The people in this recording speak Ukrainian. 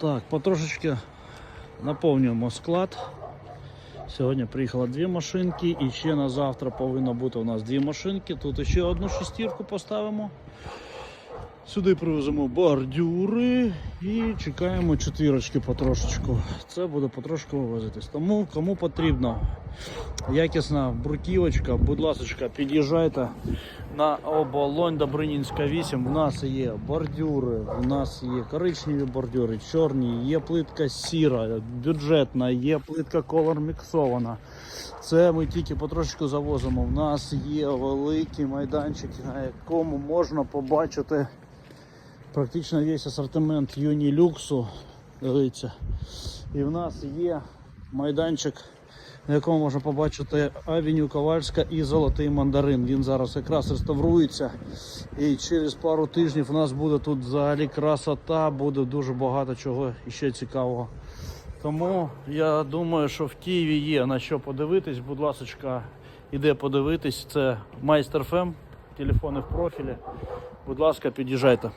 Так, потрошечки наповнюємо склад. Сьогодні приїхало дві машинки і ще на завтра повинно бути у нас дві машинки. Тут ще одну шестірку поставимо. Сюди привеземо бордюри і чекаємо четвірочки потрошечку. Це буде потрошку вивозитись. Тому кому потрібно якісна бруківочка, будь ласка, під'їжджайте на оболонь Добринінська 8. В нас є бордюри, в нас є коричневі бордюри, чорні, є плитка сіра, бюджетна, є плитка колор міксована. Це ми тільки потрошечку завозимо. В нас є великий майданчик, на якому можна побачити практично весь асортимент юні люксу. Дивіться. І в нас є майданчик, на якому можна побачити Авеню Ковальська і Золотий мандарин. Він зараз якраз реставрується. І через пару тижнів у нас буде тут взагалі красота, буде дуже багато чого ще цікавого. Тому я думаю, що в Києві є на що подивитись. Будь ласка, іде подивитись. Це майстер ФМ, телефони в профілі. Будь ласка, під'їжджайте.